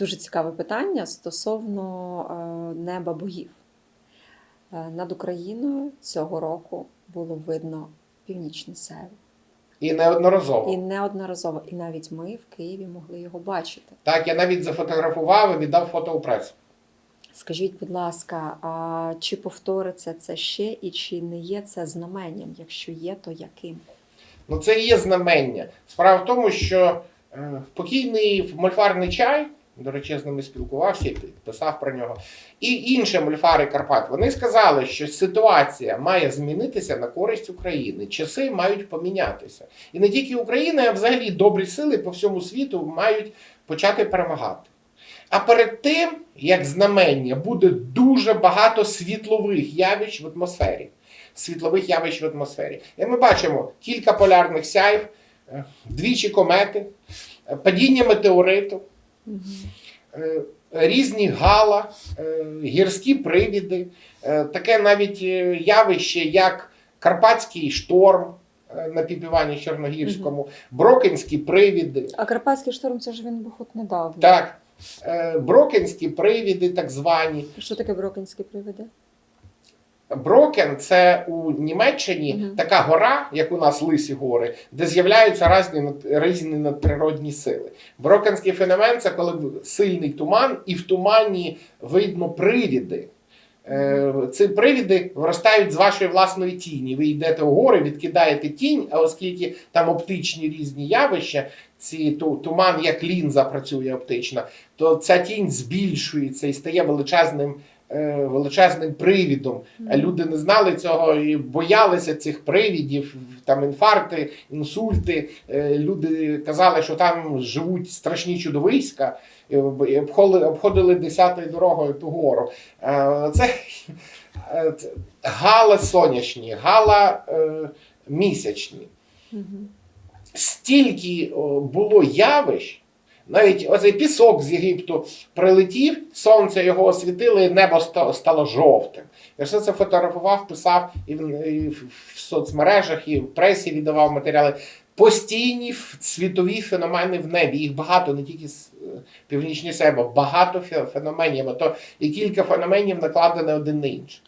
Дуже цікаве питання стосовно е, неба богів. Е, Над Україною цього року було видно північне сяйво. І неодноразово. І неодноразово, і навіть ми в Києві могли його бачити. Так, я навіть зафотографував і віддав фото у пресу. Скажіть, будь ласка, а чи повториться це ще і чи не є це знаменням? Якщо є, то яким? Ну, це і є знамення. Справа в тому, що е, покійний мольфарний чай, до речі, з ними спілкувався і писав про нього, і інші мольфари Карпат, вони сказали, що ситуація має змінитися на користь України. Часи мають помінятися. І не тільки Україна, а взагалі добрі сили по всьому світу мають почати перемагати. А перед тим, як знамення, буде дуже багато світлових явищ в атмосфері. Світлових явищ в атмосфері. І ми бачимо кілька полярних сяйв, е, двічі комети, е, падіння метеориту, різні гала, е, гірські привіди, е, таке навіть е, явище, як Карпатський шторм е, на підпіванні Чорногірському, Брокинські привіди. А Карпатський шторм це ж він був от недавно. Так, е, Брокинські привіди, так звані. Що таке брокинські привиди? Брокен це у Німеччині Мгм. така гора, як у нас лисі гори, де з'являються різні, різні надприродні сили. Брокенський феномен це коли сильний туман, і в тумані видно привіди. Е, Ці привіди виростають з вашої власної тіні. Ви йдете у гори, відкидаєте тінь, а оскільки там оптичні різні явища, ці ту- туман як лінза працює оптично, то ця тінь збільшується і стає величезним, величезним привідом. Люди не знали цього і боялися цих привідів, там інфаркти, інсульти. Е, Люди казали, що там живуть страшні чудовиська, і обходили, обходили десятою дорогою ту гору. Е, Це е, гала сонячні, гала е, місячні. Стільки було явищ. Навіть оцей пісок з Єгипту прилетів, сонце його освітило, і небо стало жовтим. Я все це фотографував, писав і в, соцмережах, і в пресі віддавав матеріали. Постійні світові феномени в небі. Їх багато, не тільки з е, північні себе, багато феноменів. А то і кілька феноменів накладені один на інший.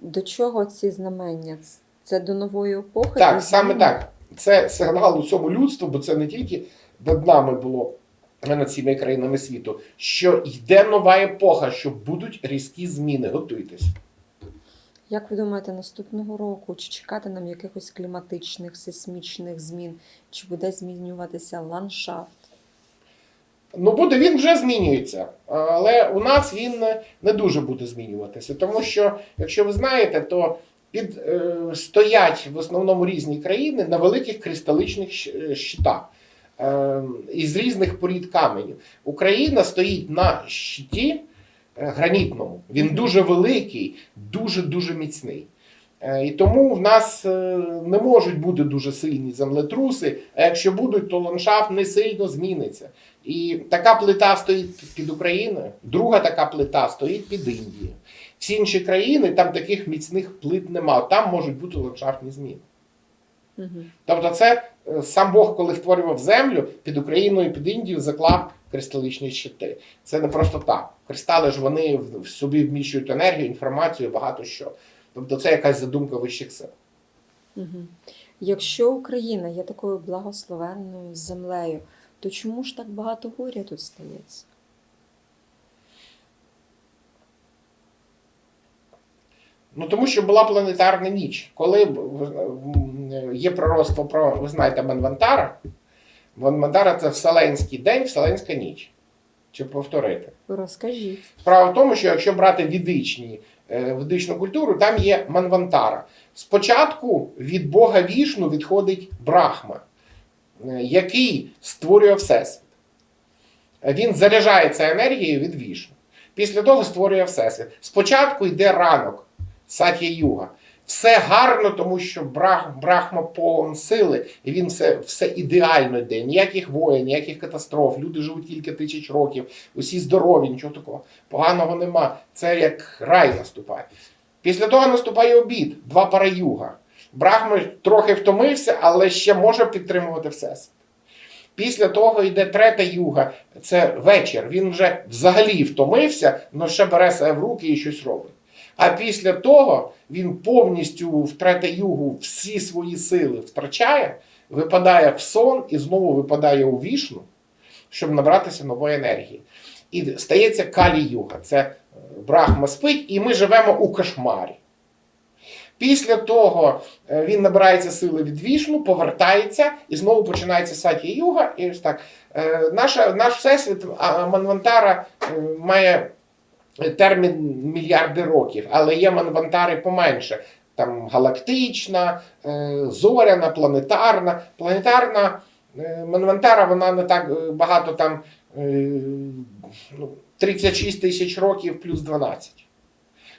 До чого ці знамення? Це до нової епохи? Так, саме так. Це сигнал усьому людству, бо це не тільки над нами було над всіма країнами світу, що йде нова епоха, що будуть різкі зміни. Готуйтесь. Як ви думаєте, наступного року чи чекати нам якихось кліматичних, сейсмічних змін? Чи буде змінюватися ландшафт? Ну, буде він вже змінюється, але у нас він не, дуже буде змінюватися. Тому що, якщо ви знаєте, то під е, стоять в основному різні країни на великих кристаличних е, щитах із різних порід каменів. Україна стоїть на щиті е, гранітному. Він дуже великий, дуже дуже міцний. Е, І тому в нас е, не можуть бути дуже сильні землетруси, а якщо будуть, то ландшафт не сильно зміниться. І така плита стоїть під Україною, друга така плита стоїть під Індією. Всі інші країни там таких міцних плит немає. Там можуть бути ландшафтні зміни. Угу. Тобто, це сам Бог, коли створював землю, під Україною під Індією заклав кристалічні щити. Це не просто так. Кристали ж вони в собі вміщують енергію, інформацію, багато що. Тобто, це якась задумка вищих сил. Угу. Якщо Україна є такою благословенною землею, то чому ж так багато горя тут стається? Ну тому що була планетарна ніч. Коли є пророцтво про, ви знаєте, Манвантара. Манвантара це Вселенський день, Вселенська ніч. Чи повторити? Розкажіть. Справа в тому, що якщо брати відичні, е, ведичну культуру, там є Манвантара. Спочатку від Бога вішну відходить Брахма, е, який створює Всесвіт. Він заряджається енергією від вішну. Після того створює Всесвіт. Спочатку йде ранок, сатya юга. Все гарно, тому що Брах, Брахма повен сили, і він все, все ідеально йде. Ніяких воєн, ніяких катастроф. Люди живуть кілька тисяч років, усі здорові, нічого такого поганого нема. Це як рай наступає. Після того наступає обід, два пари юга. Брахма трохи втомився, але ще може підтримувати всесвіт. Після того йде третя юга, це вечір. Він вже взагалі втомився, але ще бере себе в руки і щось робить. А після того він повністю в югу всі свої сили втрачає, випадає в сон і знову випадає у вішну, щоб набратися нової енергії. І стається калі-юга. Це е, Брахма спить, і ми живемо у кошмарі. Після того е, він набирається сили від вішну, повертається і знову починається сатія юга. І так. Е, Наша, наш всесвіт Манвантара має термін мільярди років, але є манвантари поменше. Там галактична, е, зоряна, планетарна. Планетарна е, манвантара, вона не так е, багато там е, ну, 36 тисяч років плюс 12.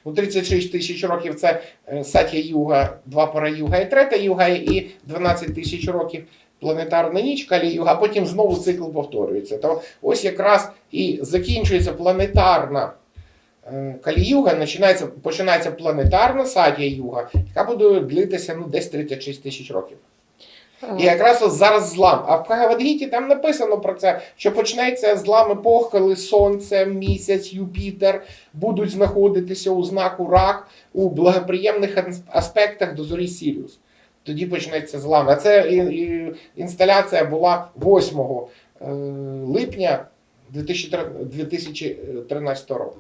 Ну, 36 тисяч років це Сатя Юга, два пара Юга і третя Юга, і 12 тисяч років планетарна ніч, Калі Юга, а потім знову цикл повторюється. То ось якраз і закінчується планетарна Калі-Юга, починається, починається планетарна Сатя Юга, яка буде длитися ну, десь 36 тисяч років. І якраз ось зараз злам. А в Бхагавадгіті там написано про це, що почнеться злам епох, коли Сонце, місяць, Юпітер будуть знаходитися у знаку рак у благоприємних аспектах до зорі Сіріус. Тоді почнеться злам. А це інсталяція була 8 е, липня 2013 року.